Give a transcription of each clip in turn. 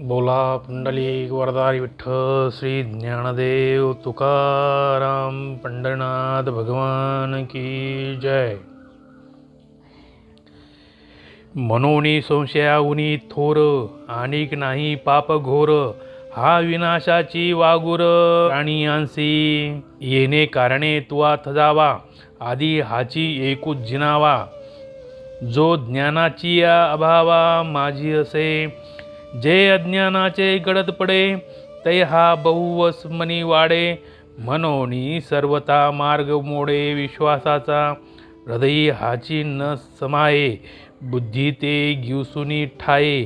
बोला पुंडलिक वरदारी विठ्ठल श्री ज्ञानदेव तुकाराम पंढरनाथ भगवान की जय. मनोनी संशयाहुनी थोर आणिक नाही पाप घोर हा विनाशाची वागुर प्राणियांसी येणे कारणे तुवा थजावा आधी हाची एकूच जिनावा. जो ज्ञानाची या अभावा माझी असे जे अज्ञानाचे गडद पडे ते हा बहुवस्मनी वाडे. मनोनी सर्वता मार्ग मोडे विश्वासाचा. हृदयी हाची न समाये बुद्धी ते गिवसुनी ठाये.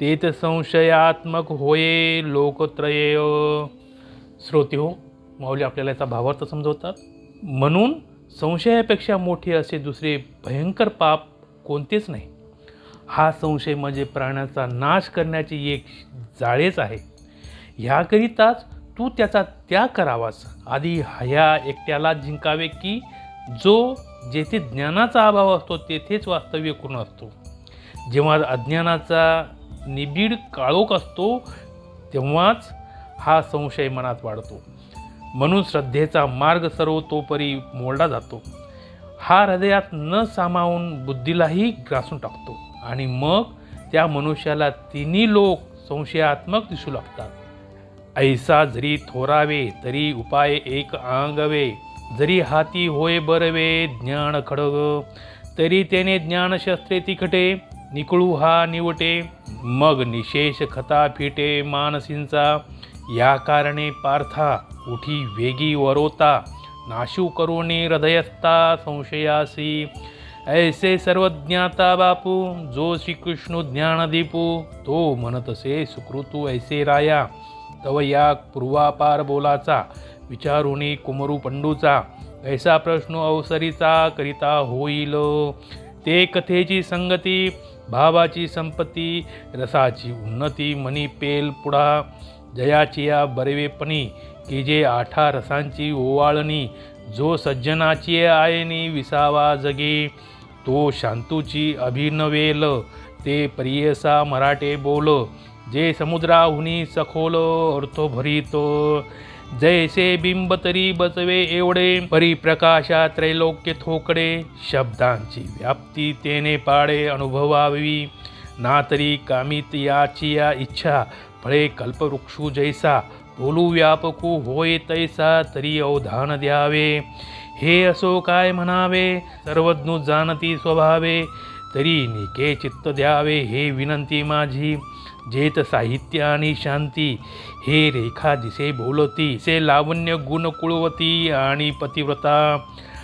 तेत संशयात्मक होये लोकत्रय श्रोते हो माऊली आपल्याला याचा भावार्थ समजवतात. म्हणून संशयापेक्षा मोठे असे दुसरे भयंकर पाप कोणतेच नाही. हा संशय म्हणजे प्राण्याचा नाश करण्याची एक जाळेच आहे. ह्याकरिताच तू त्याचा त्याग करावास. आधी ह्या एकट्याला जिंकावे की जो जेथे ज्ञानाचा अभाव असतो तेथेच वास्तव्य करून असतो? जेव्हा अज्ञानाचा निबिड काळोख असतो तेव्हाच हा संशय मनात वाढतो. म्हणून श्रद्धेचा मार्ग सर्वतोपरी मोडला जातो. हा हृदयात न सामावून बुद्धीलाही ग्रासून टाकतो. आणि मग त्या मनुष्याला तिन्ही लोक संशयात्मक दिसू लागतात. ऐसा जरी थोरावे तरी उपाय एक आंगवे. जरी हाती होय बरवे ज्ञान खडग. तरी त्याने ज्ञानशस्त्रे तिखटे निकळू हा निवटे. मग निशेष खता फिटे मानसींचा. या कारणे पार्था उठी वेगी वरोता. नाशू करुणे हृदयस्था संशयासी. ऐसे सर्वज्ञाता बापू जो श्रीकृष्ण ज्ञानदीपू तो तो म्हणतसे सुकृतू ऐसे राया तव या पूर्वापार बोलाचा विचारुणी कुमरू पंडूचा ऐसा प्रश्न अवसरीचा करिता होईल. ते कथेची संगती भावाची संपत्ती रसाची उन्नती मनी पेल पुढा जयाची या बरवेपणी की जे आठा रसांची ओवाळणी जो सज्जनाची आयनी विसावा जगे तो शांतूची अभिनवेल ते प्रियसा मराठे बोल जे समुद्राहुनी सखोल अर्थ भरीत. जैसे बिंब तरी बचवे एवढे परिप्रकाशा त्रैलोक्य थोकडे शब्दांची व्याप्ती तेने पाडे अनुभवावी. ना तरी कामित याची या इच्छा फळे कल्पवृक्षू जैसा बोलू व्यापकू होय तैसा तरी अवधान द्यावे. हे असो काय म्हणावे? सर्वज्ञ जाणती स्वभावे तरी निके चित्त द्यावे हे विनंती माझी. जेत साहित्य आणि शांती हे रेखा दिसे बोलती से लावण्य गुण कुळवती आणि पतिव्रता.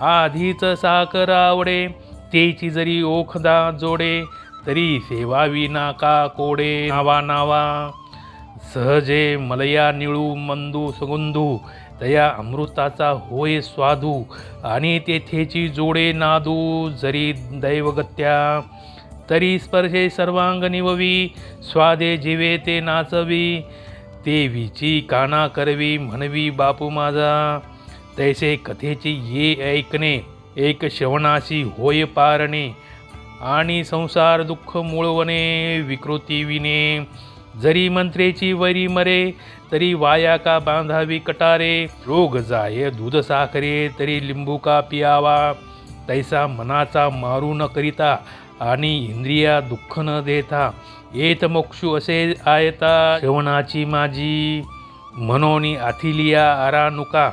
आधीच साकर आवडे तेची जरी ओखदा जोडे तरी सेवावी नाका कोडे? नावा नावा. सहजे मलया निळू मंदू सुगंधू तया अमृताचा होय स्वादू आणि तेथेची जोडे नादू जरी दैवगत्या तरी स्पर्शे सर्वांग निववी स्वादे जिवे ते नाचवी ते विची काना करवी म्हणवी बापू माझा. तैसे कथेची ये ऐकणे एक श्रवणाशी होय पारणे आणि संसार दुःख मुळवणे विकृती विने जरी मंत्रेची वरी मरे तरी वाया का बांधावी कटारे? रोग जाय दूध साखरे तरी लिंबू का पियावा. तैसा मनाचा मारू न करिता आणि इंद्रिया दुःख न देता येत मोक्षू असे आयता. श्रवणाची माझी मनोनी आथिलिया आरानुका.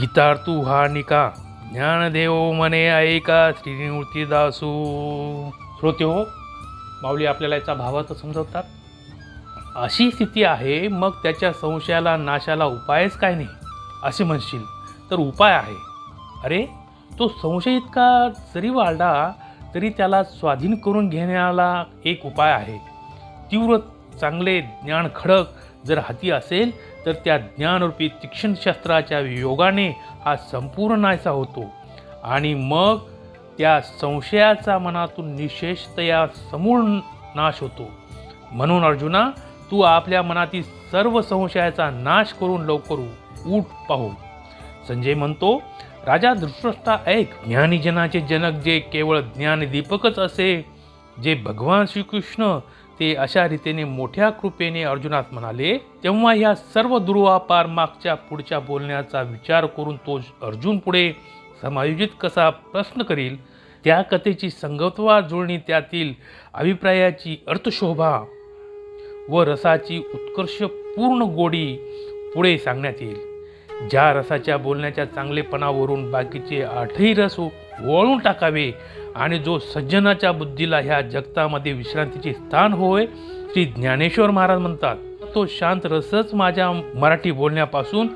गीतार्तू हा निका. ज्ञानदेव मने ऐका श्रीमूर्ती दासू श्रोते हो माऊली आपल्याला याचा भावात समजवतात? अशी स्थिती आहे मग त्याच्या संशयाला नाशाला उपायच काय नाही असे म्हणशील. तर उपाय आहे. अरे तो संशय इतका जरी वाढला तरी त्याला स्वाधीन करून घेण्याला एक उपाय आहे. तीव्र चांगले ज्ञान खडक जर हाती असेल तर त्या ज्ञानरूपी तीक्ष्णशास्त्राच्या योगाने हा संपूर्ण नायसा होतो. आणि मग त्या संशयाचा मनातून निशेषतया समूळ नाश होतो. म्हणून अर्जुना तू आपल्या मनातील सर्व संशयाचा नाश करून लवकर उठ पाहू. संजय म्हणतो राजा धृतराष्ट्रा ऐक ज्ञानीजनाचे जनक जे केवळ ज्ञानदीपकच असे जे भगवान श्रीकृष्ण ते अशा रीतीने मोठ्या कृपेने अर्जुनास म्हणाले तेव्हा ह्या सर्व दुर्वापार मागच्या पुढच्या बोलण्याचा विचार करून तो अर्जुन पुढे समायोजित कसा प्रश्न करील? त्या कथेची संगतवार जुळणी त्यातील अभिप्रायाची अर्थशोभा व रसाची उत्कर्ष पूर्ण गोडी पुढे सांगण्यात येईल. ज्या रसाच्या बोलण्याच्या चांगलेपणावरून बाकीचे आठही रस वळून टाकावे आणि जो सज्जनाच्या बुद्धीला ह्या जगतामध्ये विश्रांतीचे स्थान होय श्री ज्ञानेश्वर महाराज म्हणतात तो शांत रसच माझ्या मराठी बोलण्यापासून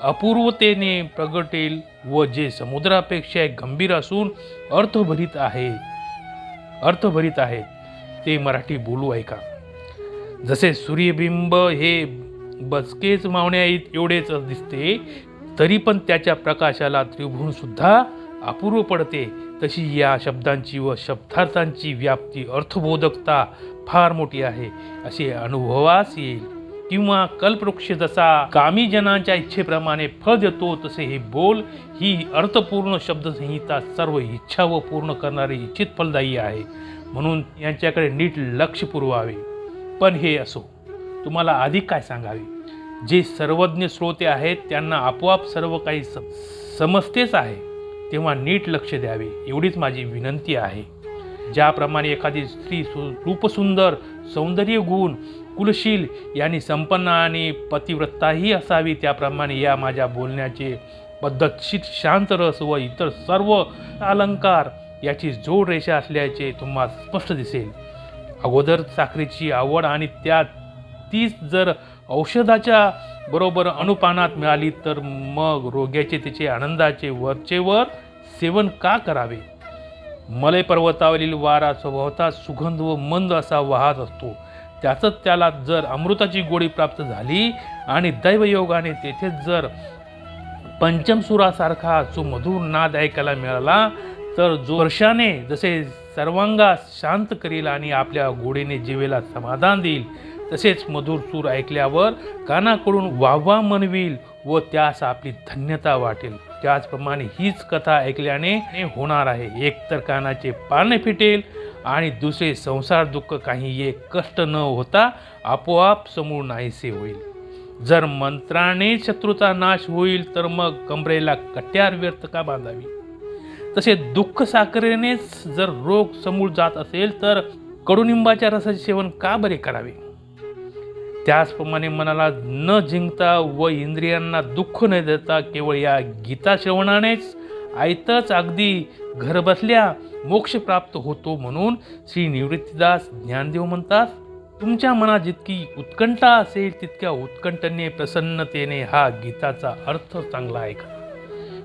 अपूर्वतेने प्रगटेल व जे समुद्रापेक्षा गंभीर असून अर्थभरित आहे अर्थभरित आहे ते मराठी बोलू ऐका. जसे सूर्यबिंब हे बचकेच मावण्या एवढेच दिसते तरी पण त्याच्या प्रकाशाला त्रिभुवनसुद्धा अपूर्व पडते. तशी या शब्दांची व शब्दार्थांची व्याप्ती अर्थबोधकता फार मोठी आहे. असे अनुभवास येईल. किंवा कल्पवृक्ष जसा कामी जनांच्या इच्छेप्रमाणे फळ देतो तसे हे बोल ही अर्थपूर्ण शब्दसंहिता सर्व इच्छा व पूर्ण करणारी इच्छित फलदायी आहे. म्हणून यांच्याकडे नीट लक्ष पुरवावे. पण हे असो. तुम्हाला अधिक काय सांगावे? जे सर्वज्ञ श्रोते आहेत त्यांना आपोआप सर्व काही सम समजतेच आहे. तेव्हा नीट लक्ष द्यावे. एवढीच माझी विनंती आहे. ज्याप्रमाणे एखादी स्त्री सु रूपसुंदर सौंदर्य गुण कुलशील यांनी संपन्न आणि पतिव्रताही असावी त्याप्रमाणे या माझ्या बोलण्याचे पद्धतशीर शांत रस व इतर सर्व अलंकार याची जोड रेषा असल्याचे तुम्हाला स्पष्ट दिसेल. अगोदर साखरेची आवड आणि त्या तीच जर औषधाच्या बरोबर अनुपानात मिळाली तर मग रोग्याचे तिचे आनंदाचे वरचेवर सेवन का करावे? मलय पर्वतावरील वारा स्वभावता सुगंध व मंद असा वाहत असतो. त्याचंच त्याला जर अमृताची गोडी प्राप्त झाली आणि दैवयोगाने तेथेच जर पंचमसुरासारखा जो मधुर नाद ऐकायला मिळाला तर जो वर्षाने जसे सर्वांगा शांत करील आणि आपल्या घोडेने जीवेला समाधान देईल तसेच मधुर सूर ऐकल्यावर कानाकडून वाहवा मनवील व त्यास आपली धन्यता वाटेल. त्याचप्रमाणे हीच कथा ऐकल्याने हे होणार आहे. एक तर कानाचे पाने फिटेल आणि दुसरे संसार दुःख काही एक कष्ट न होता आपोआप समूळ नाहीसे होईल. जर मंत्राने शत्रूचा नाश होईल तर मग कमरेला कट्यार व्यर्थ का बांधावी? तसे दुःख साखरेनेच जर रोग समूळ जात असेल तर कडुनिंबाच्या रसाचे सेवन का बरे करावे? त्याचप्रमाणे मनाला न जिंकता व इंद्रियांना दुःख न देता केवळ या गीता श्रवणानेच आयतच अगदी घरबसल्या मोक्ष प्राप्त होतो म्हणून श्री निवृत्तीदास ज्ञानदेव म्हणतात तुमच्या मनात जितकी उत्कंठा असेल तितक्या उत्कंठने प्रसन्नतेने हा गीताचा अर्थ चांगला ऐका.